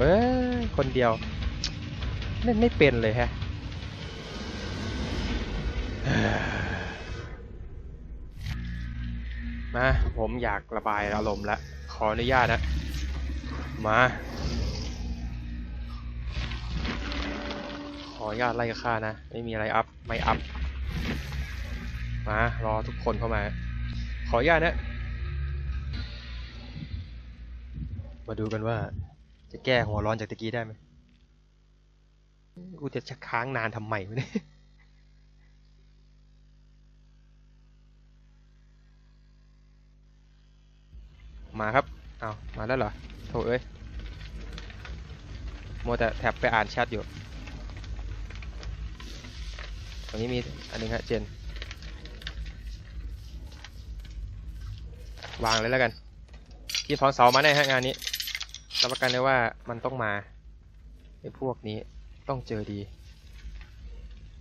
เอ้ยคนเดียวเล่นไม่เป็นเลยฮะมาผมอยากระบายอารมณ์ละขออนุญาตนะมาขออนุญาตไล่ค่านะ ไม่มีอะไรอัพไม่อัพมารอทุกคนเข้ามา ขออนุญาตนะ มาดูกันว่า จะแก้หัวร้อนจากตะกี้ได้ไหมกูจะชักค้างนานทำไมวะเนี่ยมาครับ เอามาแล้วเหรอ โถเอ้ยมัวแต่แท็บไปอ่านแชทอยู่ ตรงนี้มีอันนึงฮะเจน วางเลยแล้วกัน ที่ถอนเสามาแน่ฮะงานนี้ รับประกันเลยว่ามันต้องมาไอ้พวกนี้ต้องเจอดี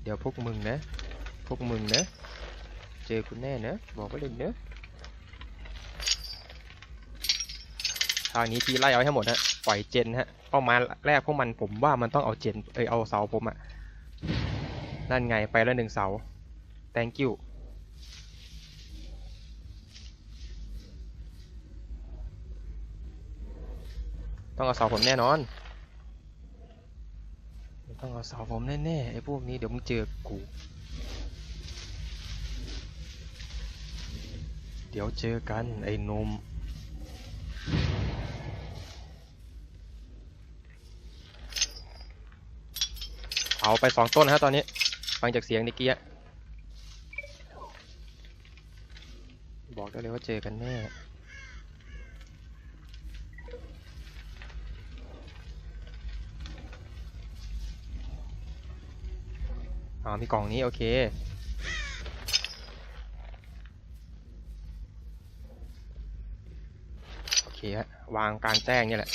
เดี๋ยวพวกมึงนะ พวกมึงนะ เจอคุณแน่นะ บอกไว้เลยเนอะทางนี้พี่ไล่เอาให้หมดฮะปล่อยเจนฮะเป้ามาแรกพวกมันผมว่ามันต้องเอาเจนเอยเอาเสาผมอะนั่นไงไปแล้วหนึ่งเสา thank you ต้องเอาเสาผมแน่นอน ต้องเอาเสาผมแน่ๆไอ้พวกนี้เดี๋ยวมึงเจอกู เดี๋ยวเจอกันไอ้นมเอาไปสองต้นนะฮะตอนนี้ ฟังจากเสียงนิกี้บอกได้เลยว่าเจอกันแน่ อ๋อมีกล่องนี้โอเค โอเคฮะวางกลางแจ้งนี่แหละ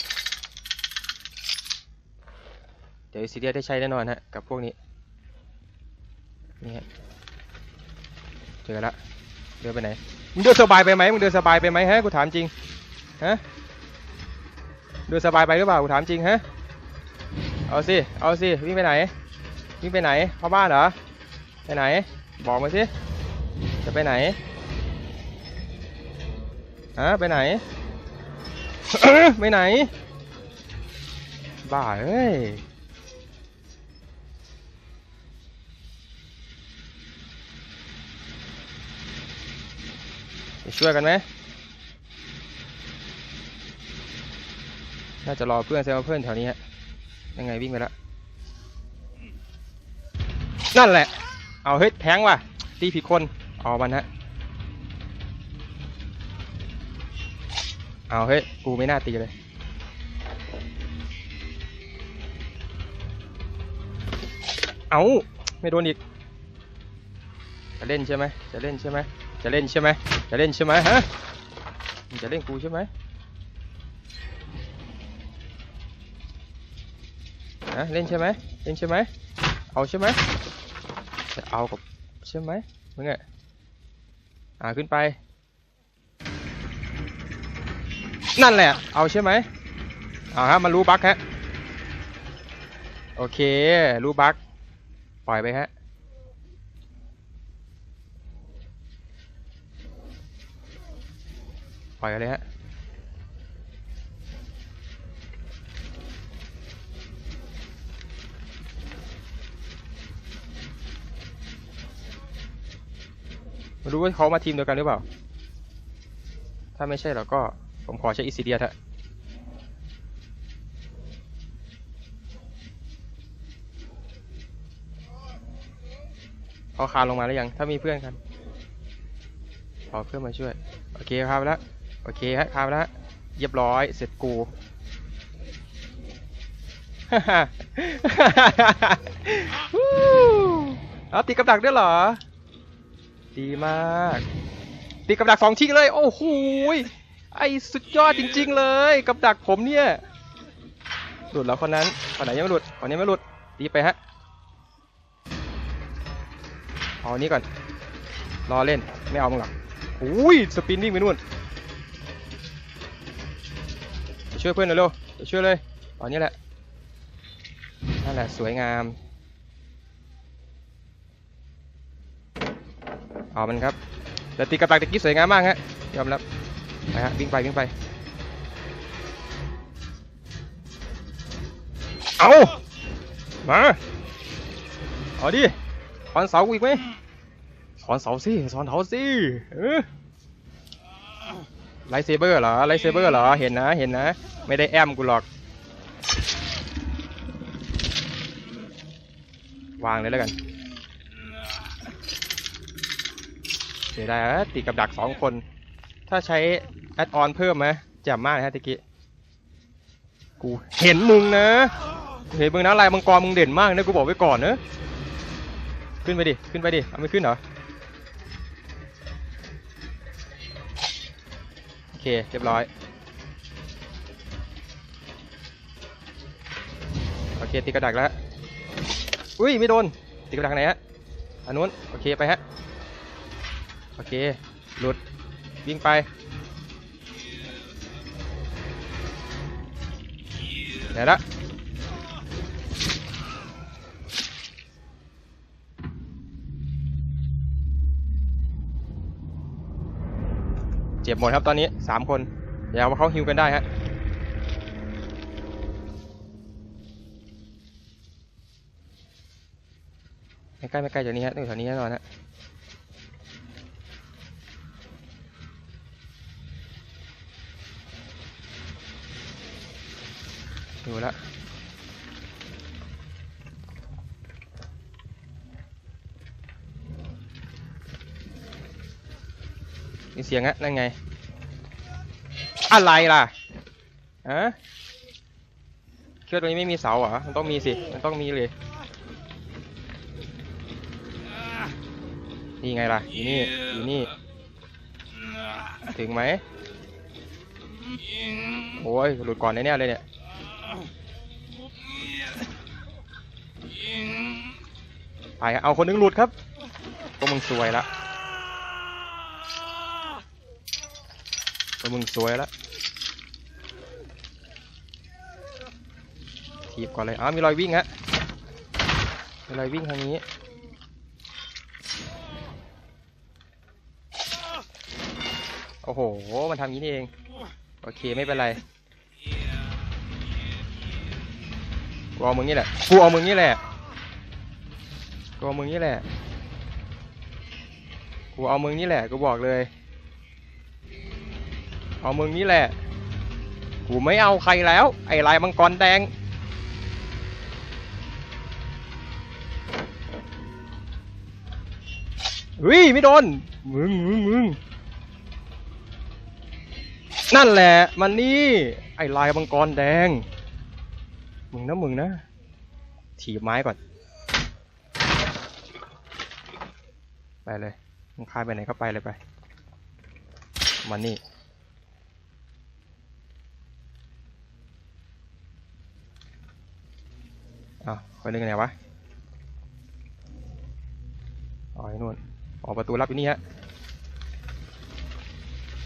เดี๋ยวซีเรียได้ใช้แน่นอนฮะ กับพวกนี้ นี่ฮะ เจอละเดินไปไหน มึงเดินสบายไปไหมมึงเดินสบายไปไหมฮะ กูถามจริง ฮะ เดินสบายไปหรือเปล่า กูถามจริงฮะ เอาสิ เอาสิ วิ่งไปไหน วิ่งไปไหนเข้าบ้านเหรอ ไปไหน บอกมาสิ จะไปไหนฮะไปไหน ไปไหน บ้าเอ้ยช่วยกันไหม น่าจะรอเพื่อนเซลเพื่อนแถวนี้ฮะ ยังไงวิ่งไปแล้ว นั่นแหละ เอาเฮ้ยแทงว่ะ ตีผิดคน เอามันฮะ เอาเฮ้ย กูไม่น่าตีเลย เอาไม่โดนอีก จะเล่นใช่ไหม จะเล่นใช่ไหม จะเล่นใช่ไหม จะเล่นใช่ไหมฮะมึงจะเล่นกูใช่ไหมฮะเล่นใช่ไหมเล่นใช่ไหมเอาใช่ไหม จะเอากับใช่ไหมมึงอะอ่าขึ้นไป นั่นแหละ เอาใช่ไหมเอาฮะมันรู้บั๊กฮะ โอเค รู้บั๊กปล่อยไปฮะปล่อยเลยฮะ ไม่รู้ว่าเขามาทีมเดียวกันหรือเปล่า ถ้าไม่ใช่เราก็ผมขอใช้อิซิเดียเถอะเขาคานลงมาแล้วยัง ถ้ามีเพื่อนกันขอเพื่อนมาช่วย โอเคครับแล้ว โอเคฮะคานแล้วเรียบร้อย เสร็จกูวู้เอาติดกับดักด้วยเหรอ ดีมากติดกับดักสองชิ้นเลย โอ้โหไอสุดยอดจริง ๆ เลย กับดักผมเนี่ยหลุดแล้วคนนั้นคนไหนยังไม่หลุดคนนี้ไม่หลุดตีไปฮะเอาอันนี้ก่อนรอเล่นไม่เอามึงหรอกอุ้ยสปินวิ่งไปนู่นไปช่วยเพื่อนหน่อยเร็วไปช่วยเลยไปอนนี้แหละนั่นแหละสวยงาม เอามันครับแต่ตีกระตักตะกี้สวยงามมากฮะยอมรับไปฮะวิ่งไปวิ่งไปเอามาเอาดิสอนเสากูอีกไหมสอนเสาสิสอนเสาสิไลท์เซเบอร์เหรอไลท์เซเบอร์เหรอเห็นนะเห็นนะ ไม่ได้แอมกูหรอก วางเลยแล้วกัน เสียดายนะติดกับดักสองคน ถ้าใช้แอดออนเพิ่มไหมแจ่มมากเลยฮะตะกี้กูเห็นมึงนะเห็นมึงนะลายมังกรมึงเด่นมากนะกูบอกไว้ก่อนนะขึ้นไปดิขึ้นไปดิเอาไม่ขึ้นเหรอโอเคเรียบร้อยโอเคติดกระดักแล้วอุ้ยไม่โดนติดกระดักไหนฮะอันนู้นโอเคไปฮะ โอเค หลุด วิ่งไป เดี๋ยวละเจ็บหมดครับตอนนี้สามคนเดี๋ยวมาเขาฮิวกันได้ฮะไม่ใกล้ไม่ใกล้จากนี้ฮะอยู่แถวนี้แน่นอนฮะ ดูละมีเสียงอะนั่นไง อะไรล่ะฮะเครื่องตรงนี้ไม่มีเสาเหรอ มันต้องมีสิ มันต้องมีเลย นี่ไงล่ะ อยู่นี่ อยู่นี่ ถึงไหม โอ้ย หลุดก่อนแน่ๆเลยเนี่ย ไปเอาคนหนึงหลุดครับพวกมึงสวยละพวกมึงสวยละทีบก่อนเลยอ้าวมีรอยวิ่งฮะมีรอยวิ่งทางนี้โอ้โห มันทำอย่างนี้นี่เอง โอเค ไม่เป็นไร กูเอามึงนี่แหละ กูเอามึงนี่แหละ กูเอามึงนี่แหละ กูเอามึงนี่แหละ กูบอกเลย เอามึงนี่แหละ กูไม่เอาใครแล้ว ไอ้ลายมังกรแดงเฮ้ยไม่โดน มึงมึงมึงนั่นแหละ มันนี่ ไอ้ลายมังกรแดง มึงนะมึงนะถีบไม้ก่อน ไปเลยมึงคายไปไหนก็ไปเลยไป มานี่อ้าวคนนึงไหนวะอ๋อไอ้นู่นออกประตูลับอยู่นี่ฮะ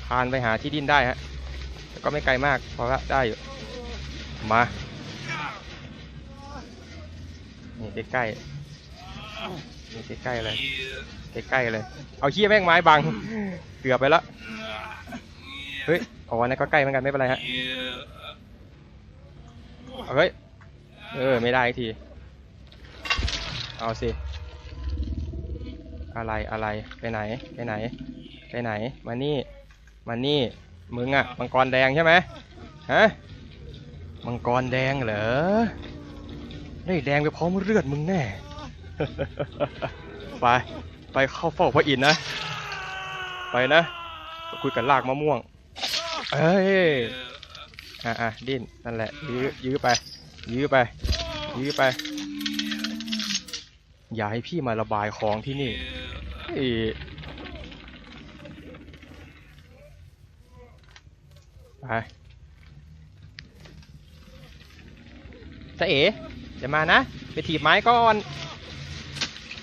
คานไปหาที่ดินได้ฮะแต่ก็ไม่ไกลมากพอละได้อยู่มานี่ใกล้ๆ ใกล้ๆเลยใกล้ๆเลย เอาขี้แม่งไม้บัง เกือบไปละเฮ้ยอ๋ออันนั้นก็ใกล้เหมือนกันไม่เป็นไรฮะเฮ้ยเออไม่ได้อีกทีเอาสิอะไรอะไรไปไหนไปไหน ไปไหนมานี่มานี่มึงอะมังกรแดงใช่ไหมฮะมังกรแดงเหรอได้แดงไปพร้อมเลือดมึงแน่ ไป ไปเข้าเฝ้าพระอินทร์นะ ไปนะคุยกับลากมะม่วง เอ้ย อะอะดิ้น นั่นแหละ ยื้อ ยื้อไป ยื้อไป ยื้อไป อย่าให้พี่มาระบายของที่นี่ไปจะเอ๋เดี๋ยวมานะ ไปถีบไม้ก่อน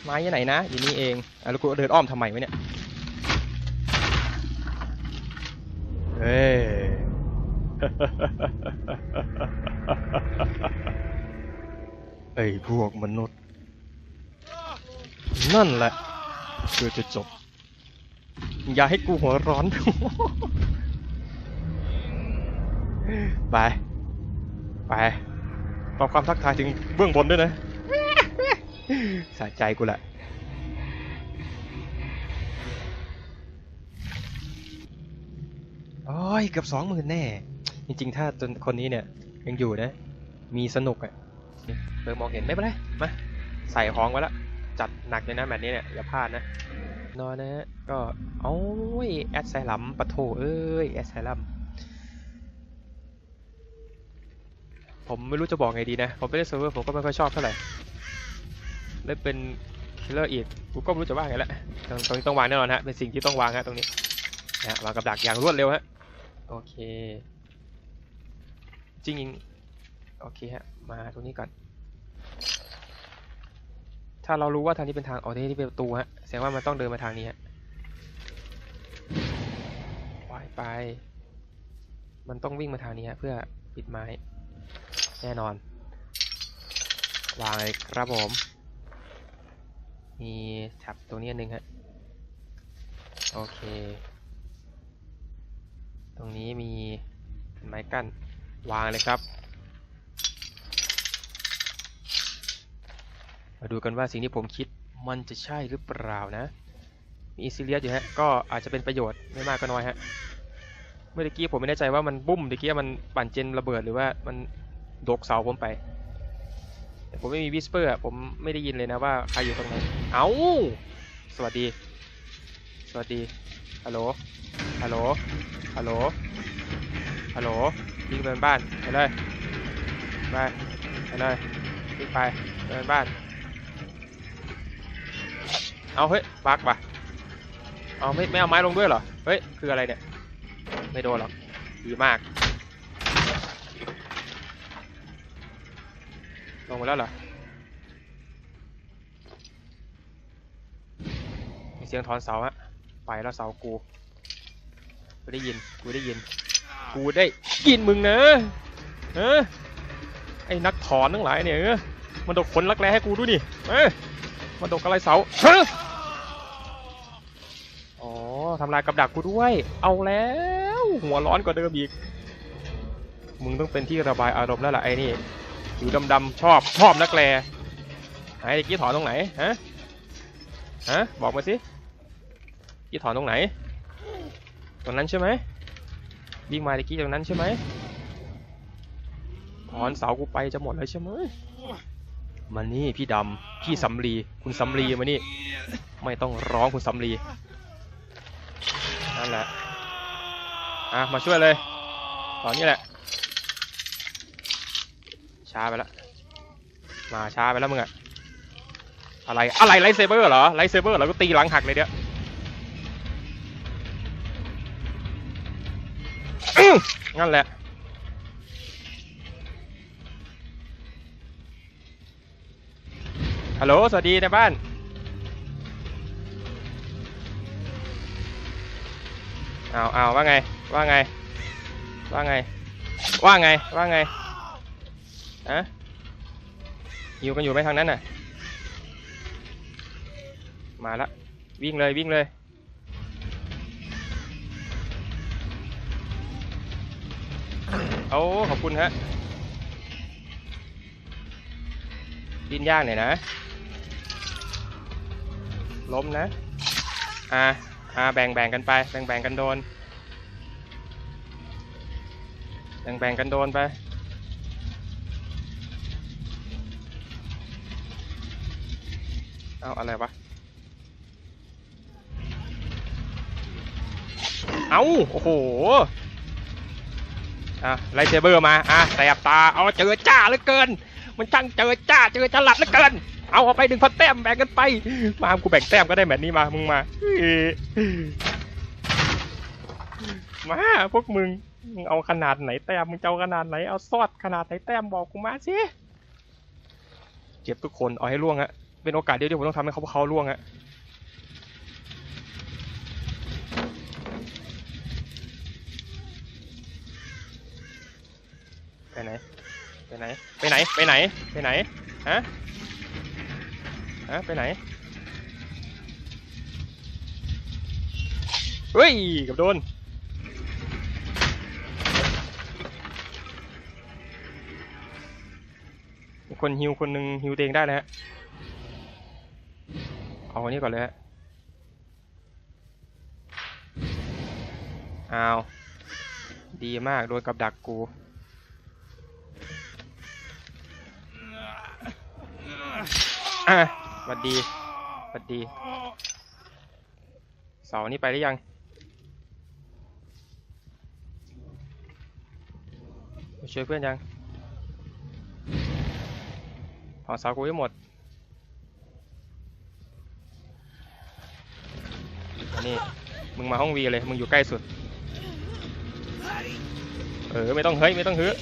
ไม้ยู่ไหนนะอยู่นี่เองอะแล้วกูเดินอ้อมทำไมวะเนี่ยเฮ้ยไอ้พวกมนุษย์ นั่นแหละคือจะจบ อย่าให้กูหัวร้อน ไป ไปตอบความทักทายถึงเบื้องบนด้วยนะ สะใจกูแหละโอ้ยเกือบสองหมื่นแน่ จริงๆ ถ้าจนคนนี้เนี่ยยังอยู่นะ มีสนุกอะ่ะนี่เริ่มมองเห็นไม่เป็นไรมาใส่ของไว้แล้วจัดหนักเลยนะแบบนี้เนี่ยอย่าพลาดนะนอนนะฮะก็โอ้ยแอดไซลัมปะโถเอ้ยแอดไซลัมผมไม่รู้จะบอกไงดีนะ ผมไม่ได้เซิร์ฟเวอร์ผมก็ไม่ค่อยชอบเท่าไหร่ เล่นเป็นคิลเลอร์อีกกูก็ไม่รู้จะว่าไงละตรงตรงนี้ต้องวางแน่นอนฮะเป็นสิ่งที่ต้องวางฮะตรงนี้นะฮะวางกับดักอย่างรวดเร็วฮะโอเคจริงๆโอเคฮะมาตรงนี้ก่อน ถ้าเรารู้ว่าทางนี้เป็นทางอ๋อที่นี่เป็นประตูฮะแสดงว่ามันต้องเดินมาทางนี้ฮะไปไป มันต้องวิ่งมาทางนี้ฮะเพื่อปิดไม้แน่นอนวางเลยครับผม มีแท็บตรงนี้นหนึ่งฮะ โอเค ตรงนี้มีไม้กั้นวางเลยครับ มาดูกันว่าสิ่งที่ผมคิดมันจะใช่หรือเปล่านะ มีซิเลียสอยู่ฮะ ก็อาจจะเป็นประโยชน์ไม่มากก็น้อยฮะ เมื่อกี้ผมไม่แน่ใจว่ามันบุ้มตะกี้มันปั่นเจนระเบิดหรือว่ามันโดกเสาผมไป แต่ผมไม่มีวิสเปอร์ผมไม่ได้ยินเลยนะว่าใครอยู่ตรงไหน เอา้า สวัสดี สวัสดี ฮัลโหล ฮัลโหล ฮัลโหล ฮัลโหลวิ่งไปบ้านไปเลย ไป ไปเลยวิ่งไปไปบ้าน เอาเฮ้ยบักปะเอาไม่ไม่เอาไม้ลงด้วยเหรอ เฮ้ย คืออะไรเนี่ย ไม่โดนหรอก ดีมาก ลงมาแล้วเหรอ มีเสียงถอนเสาฮะ ไปแล้วเสากู กูได้ยิน กูได้ยิน กูได้ยินมึงนะเออไอ้นักถอนทั้งหลายเนี่ยมันดกขนรักแร้ให้กูด้วยนี่เออมันดกอะไรเสาฮะอ๋อทำลายกับดักกูด้วย เอาแล้ว หัวร้อนกว่าเดิมอีก มึงต้องเป็นที่ระบายอารมณ์แล้วล่ะไอ้นี่ อยู่ดำๆชอบชอบนักแร้ไหนตะกี้ถอนตรงไหนฮะฮะบอกมาสิกี้ถอนตรงไหน ตรงนั้นใช่ไหมวิ่งมาตะกี้ตรงนั้นใช่ไหมถอนเสากูไปจะหมดเลยใช่ไหมมานี่พี่ดำพี่สำลีคุณสำลีมานี่ ไม่ต้องร้องคุณสำลีนั่นแหละอะมาช่วยเลยตอนนี้แหละ ช้าไปแล้วมาช้าไปแล้วมึงอะอะไรอะไรไลเซเบอร์เหรอไลเซเบอร์เหรอก็ตีหลังหักเลยเดี๋ยวอื้องั้นแหละฮัลโหลสวัสดีในบ้านเอาเอาว่าไง ว่าไง ว่าไง ว่าไง ว่าไง ฮะอยู่กันอยู่ไหมทางนั้นน่ะ มาละ วิ่งเลยวิ่งเลยโอ้ขอบคุณฮะดินยางหน่อยนะ ล้มนะ อ่า อ่า แบ่งแบ่งกันไป แบ่งแบ่งกันโดน แบ่งแบ่งกันโดนไป เอาอะไรวะ เอาโอ้โห อะไลเซเบอร์มา อะแสบตา เอาเจอจ้าเหลือเกิน มันช่างเจอจ้า เจอฉลัดเหลือเกิน เอาเอาไปหนึ่งพันแต้มแบ่งกันไป มากูแบ่งแต้มก็ได้แบบนี้มา มึงมา มาพวกมึง เอาขนาดไหนแต้ม มึงจะเอาขนาดไหน เอาซอดขนาดไหนแต้มบอกกูมาสิ เจ็บทุกคน เอาให้ล่วงฮะ เป็นโอกาสเดียวที่ผมต้องทำให้เขาเขาล่วงฮะไปไหนไปไหนไปไหนไปไหนไปไหนฮะฮะไปไหนเฮ้ยกับโดนคนฮิวคนหนึ่งฮิวตัวเองได้นะฮะ คนนี้ก่อนเลยฮะอ้าวดีมาก โดนกับดักกู อะหวัดดีหวัดดี เสานี้ไปหรือยัง ช่วยเพื่อนยังเผาเสากูให้หมด นนี้มึงมาห้องวีเลย มึงอยู่ใกล้สุด เออไม่ต้องเฮ้ยไม่ต้องฮื้อ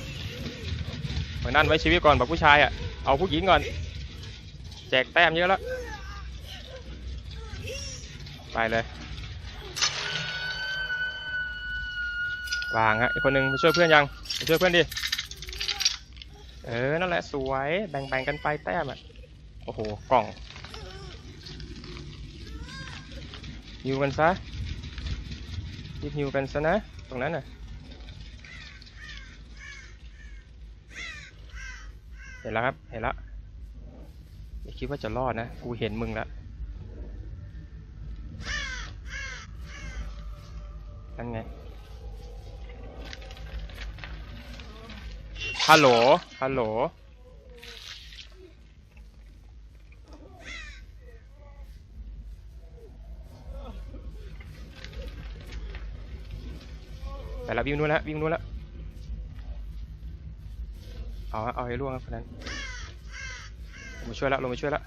มานั่นไว้ชีวิตก่อนแบบผู้ชายอะ เอาผู้หญิงก่อน แจกแต้มเยอะแล้ว ไปเลยวางฮะอีกคนหนึ่งไปช่วยเพื่อนยังไปช่วยเพื่อนดิ เออนั่นแหละสวยแบ่งๆกันไปแต้มอะ โอ้โหกล่อง ฮิวกันซะรีบฮิวกันซะนะ ตรงนั้นน่ะเห็นแล้วครับ เห็นแล้วอย่าคิดว่าจะรอดนะ กูเห็นมึงแล้วนั่นไง ฮัลโหล ฮัลโหล แต่ละวิ่งนู้นแล้ววิ่งนู้นแล้วเอาฮะเอาให้ล่วงครับคนนั้นลงมาช่วยแล้วลงมาช่วยแล้ว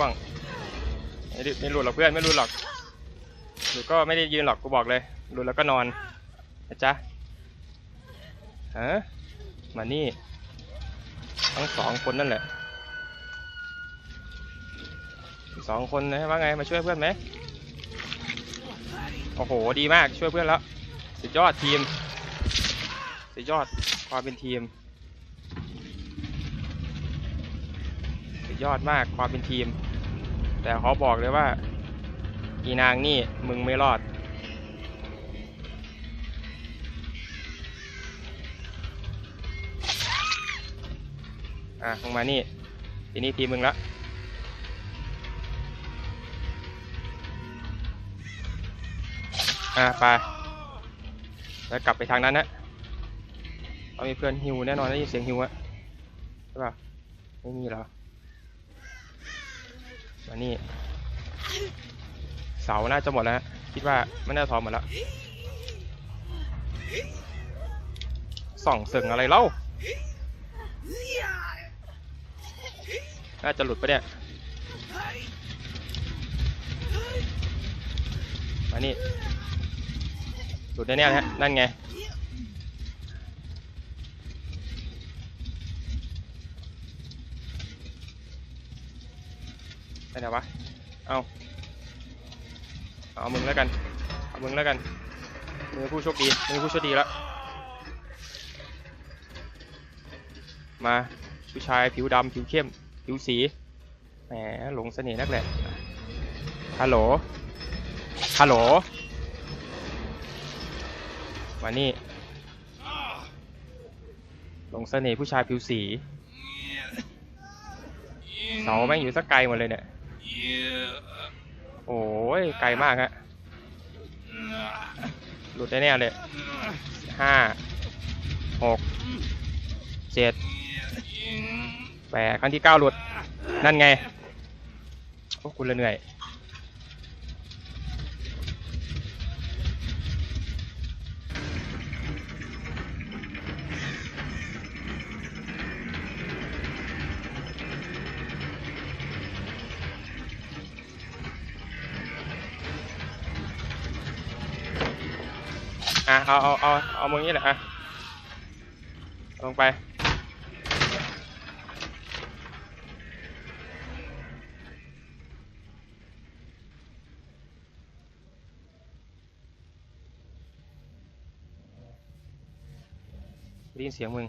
ล่วงไม่ได้ไม่หลุดหรอกเพื่อนไม่หลุดหรอกหลุดก็ไม่ได้ยืนหรอกกูบอกเลยหลุดแล้วก็นอนนะจ๊ะฮะมานี่ทั้งสองคนนั่นแหละสองคนนะว่าไงมาช่วยเพื่อนไหมโอ้โหดีมากช่วยเพื่อนแล้วสุดยอดทีมสุดยอดความเป็นทีมสุดยอดมากความเป็นทีม แต่เขาบอกเลยว่า อีนางนี่มึงไม่รอด อะมึงมานี่ ทีนี้ทีมึงละอะไป แล้วกลับไปทางนั้นนะต้องมีเพื่อนฮิวแน่นอนได้ยินเสียงฮิวอะใช่ป่ะ ไม่มีเหรอ มานี่เสาน่าจะหมดแล้ว คิดว่าไม่น่าทอมหมดแล้ว ส่องเสึงอะไรเล่า น่าจะหลุดไปะเนี่ยมานี่หลุดแน่ๆนะฮะ นั่นไง ไปไหนวะ เอาเอามึงแล้วกัน เอามึงแล้วกันมึงผู้โชคดีมึงผู้โชคดีแล้วมาผู้ชายผิวดำผิวเข้ม ผิวสี แหมหลงเสน่ห์นักแหละฮัลโหล ฮัลโหล มานี่ หลงเสน่ห์ผู้ชายผิวสี เสาแม่งอยู่สักไกลหมดเลยเนี่ย โอ้ยไกลมากฮะหลุดแน่ๆเลยห้าหกเจ็ดแปดครั้งที่เก้าหลุด นั่นไง โอ้คุณละเหนื่อย เอาเอาเอาเอามึงนี่แหละอะลงไปได้ยินเสียงมึง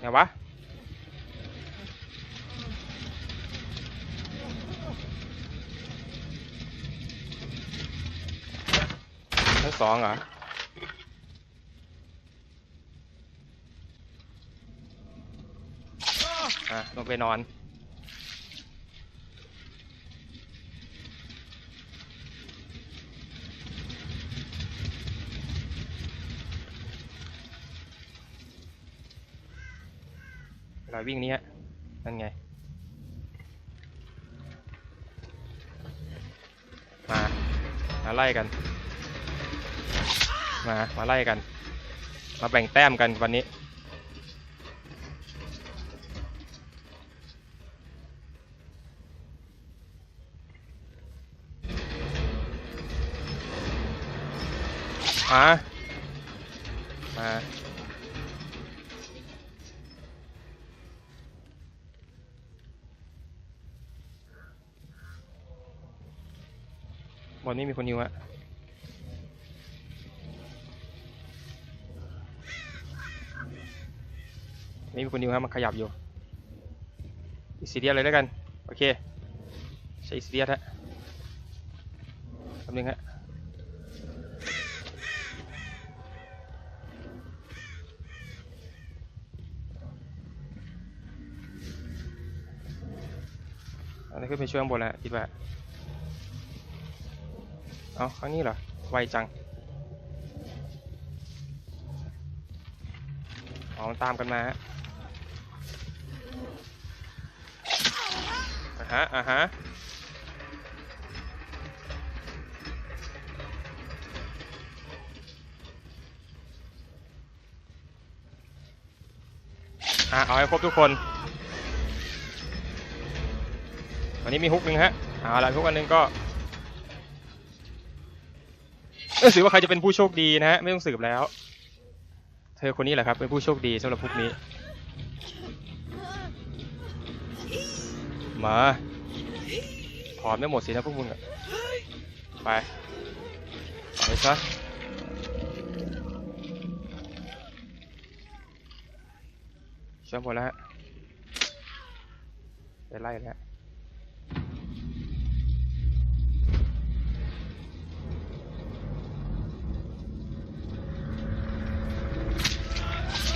ไงวะ ทั้งสองเหรออะลงไปนอนเวลาวิ่งเนี้ยนั่นไง มามาไล่กัน มา มาไล่กัน มาแบ่งแต้มกันวันนี้ มา มาบนนี้มีคนอยู่อะ ไม่มีคนนิวครับมันขยับอยู่อีซีเดียเลยแล้วกัน โอเค ใช้อีซีเดียฮะคำนึงฮะอันนี้ขึ้นไปช่วยข้างบนแล้วคิดว่าเอาครั้งนี้เหรอ ไวจังอ๋อมันตามกันมาฮะ อ่าฮะอ่าฮะอะเอาให้ครบทุกคนวันนี้มีฮุกหนึ่งฮะเอาละฮุกอันหนึ่งก็เออสือว่าใครจะเป็นผู้โชคดีนะฮะไม่ต้องสืบแล้ว เธอคนนี้แหละครับเป็นผู้โชคดีสำหรับพวกนี้ มาถอนไม่หมดสินะพวกมึงอะไปไปซะเชื่อหมดแล้วฮะไปไล่แล้ว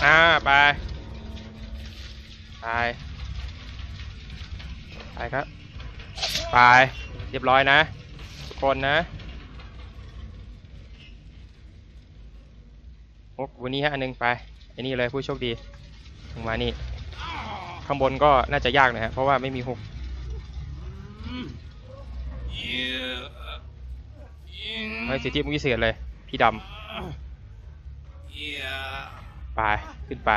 อ่าไป ไป ครับไปเรียบร้อยนะทุกคนนะโอ้วันนี้ฮะอันหนึงไปไอ้นี่เลยผู้โชคดีลงมานี่ข้างบนก็น่าจะยากหนะฮะเพราะว่าไม่มีฮุกไม่สิทธิมุพิเศษเลย พี่ดำไป ขึ้นไป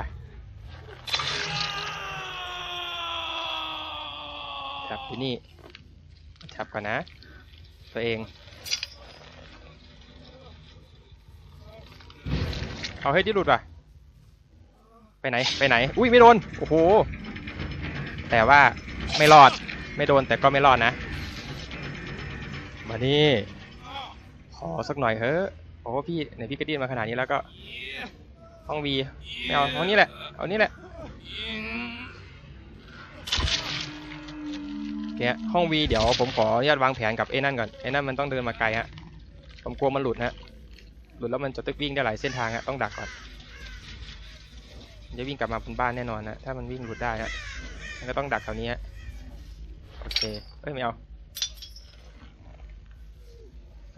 จับที่นี่ จับก่อนนะ ตัวเอง เอาให้ที่หลุดว่ะ ไปไหน ไปไหน อุ้ยไม่โดน โอ้โห แต่ว่าไม่รอด ไม่โดนแต่ก็ไม่รอดนะ มานี่ ขอสักหน่อยเฮ้อะโอ้พี่ไหนพี่กระดิ้นมาขนาดนี้แล้วก็ ห้องวีไม่เอาห้องนี้แหละ เอานี้แหละ เนี่ยห้องวีเดี๋ยวผมขออนุญาตวางแผนกับไอ้นั่นก่อนไอ้นั่นมันต้องเดินมาไกลฮะผมกลัวมันหลุดฮะหลุดแล้วมันจะตึกวิ่งได้หลายเส้นทางฮะต้องดักก่อนมันจะวิ่งกลับมาบนบ้านแน่นอนนะถ้ามันวิ่งหลุดได้ฮะมันก็ต้องดักแถวนี้ฮะโอเคเอ้ยไม่เอา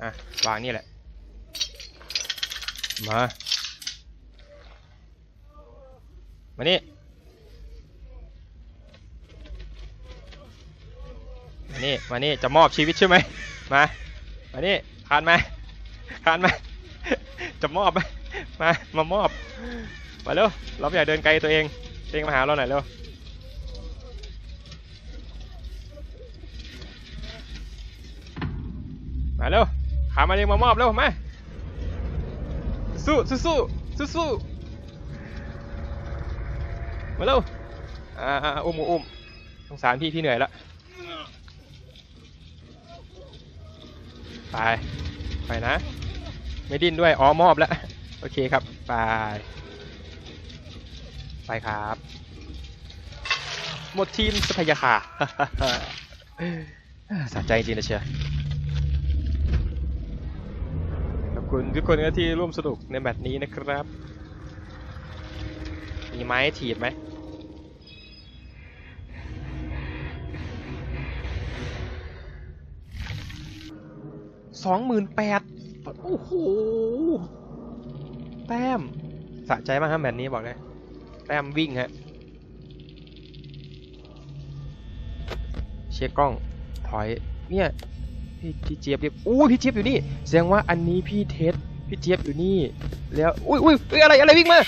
อะวางนี่แหละมามานี่ มานี่มานี่จะมอบชีวิตใช่ไหมมามานี่คานมาคานมาจะมอบไหมมามามอบมาเร็วเราไม่อยากเดินไกลตัวเองตัวเองมาหาเราหน่อยเร็วมาเร็วขามาเร็วมามอบเร็วมาสู้สู้สู้สู้สู้มาเร็วอ่าอุ้มอุ้มสงสารพี่พี่เหนื่อยและ ไป ไปนะ ไม่ดิ้นด้วย อ๋อ มอบแล้ว โอเคครับ ไป ไปครับ หมดทีมสพยาคาสะใจจริงนะเชียร์ขอบคุณทุกคนนะที่ร่วมสนุกในแมตช์นี้นะครับ มีไม้ให้ถีบไหม สองหมื่นแปดโอ้โห แต้ม สะใจมากครับแมตช์นี้บอกเลย แต้มวิ่งฮะ เช็คกล้อง ถอย เนี่ย พี่พี่เจี๊ยบเรียบอู้พี่เจี๊ยบอยู่นี่ แสดงว่าอันนี้พี่เทส พี่เจี๊ยบอยู่นี่ แล้ว อุ้ยอุ้ยอ้ยอะไร อะไรวิ่งมา